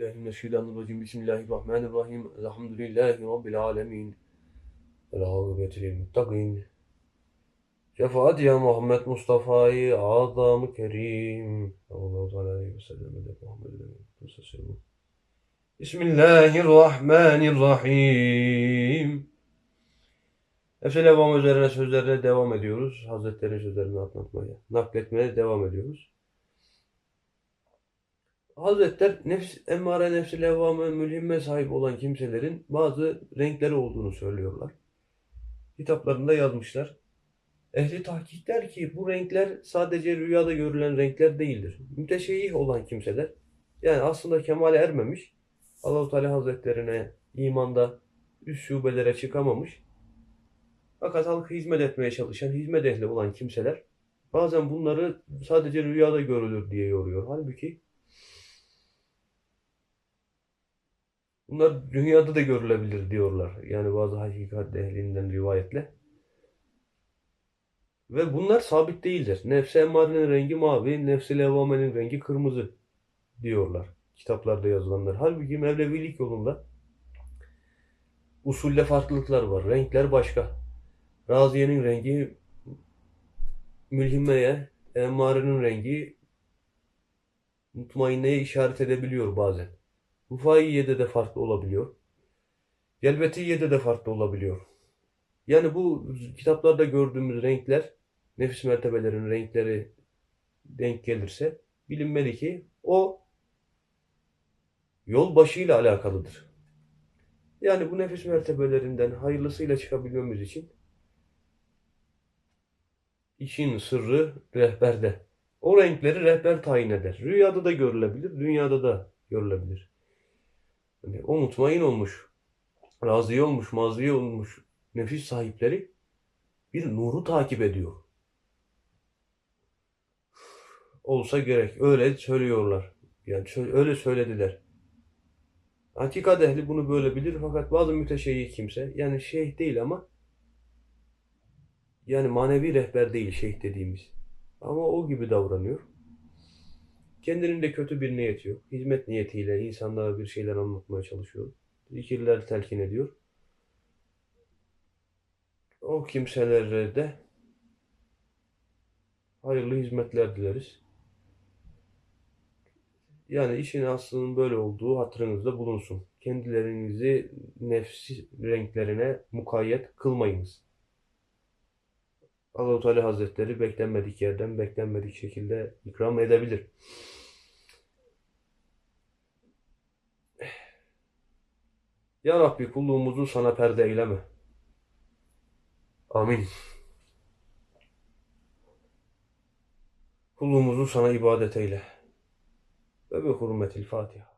billahi. Bismillahirrahmanirrahim. Elhamdülillahi Rabbil alemin. Ve akıbeti lil muttaqin. Şefaat ya Muhammed Mustafa'yı azam-ı kerim. Allahu Teala aleyhi ve sellem. Bismillahirrahmanirrahim. Nefse devam üzerine sözlerle devam ediyoruz. Hazretlerin sözlerini anlatmaya, nakletmeye devam ediyoruz. Hazretler nefs, emmare nefsi levvame mülhimme sahip olan kimselerin bazı renkleri olduğunu söylüyorlar. Kitaplarında yazmışlar. Ehli tahkik der ki bu renkler sadece rüyada görülen renkler değildir. Müteşeyyih olan kimseler yani aslında kemale ermemiş Allahu Teala Hazretlerine imanda üst şubelere çıkamamış fakat halka hizmet etmeye çalışan, hizmet ehli olan kimseler bazen bunları sadece rüyada görülür diye yoruyor. Halbuki bunlar dünyada da görülebilir diyorlar. Yani bazı hakikat ehlinden rivayetle. Ve bunlar sabit değildir. Nefsi emmarenin rengi mavi, nefsi levvamenin rengi kırmızı diyorlar. Kitaplarda yazılanlar. Halbuki Mevlevilik yolunda usulde farklılıklar var. Renkler başka. Raziye'nin rengi mülhimmeye, emmarenin rengi mutmainneye işaret edebiliyor bazen. Rufaiye'de de farklı olabiliyor. Celbetiye'de de farklı olabiliyor. Yani bu kitaplarda gördüğümüz renkler, nefis mertebelerin renkleri denk gelirse bilinmeli ki o yol başıyla alakalıdır. Yani bu nefis mertebelerinden hayırlısıyla çıkabilmemiz için işin sırrı rehberde. O renkleri rehber tayin eder. Rüyada da görülebilir, dünyada da görülebilir. Yani o mutmain olmuş, razı olmuş, mazi olmuş nefis sahipleri bir nuru takip ediyor. Olsa gerek. Öyle söylüyorlar. Yani öyle söylediler. Hakikat ehli bunu böyle bilir fakat bazı müteşeyyih kimse yani şeyh değil ama yani manevi rehber değil şeyh dediğimiz. Ama o gibi davranıyor. Kendinin de kötü bir niyeti yok. Hizmet niyetiyle insanlara bir şeyler anlatmaya çalışıyor. Zikirler telkin ediyor. O kimselere de hayırlı hizmetler dileriz. Yani işin aslının böyle olduğu hatırınızda bulunsun. Kendilerinizi nefsi renklerine mukayyet kılmayınız. Allahu Teala Hazretleri beklenmedik yerden beklenmedik şekilde ikram edebilir. Ya Rabbi kulluğumuzu sana perde eyleme. Amin. Kulluğumuzu sana ibadet eyle. Ve bi hurmetil Fatiha.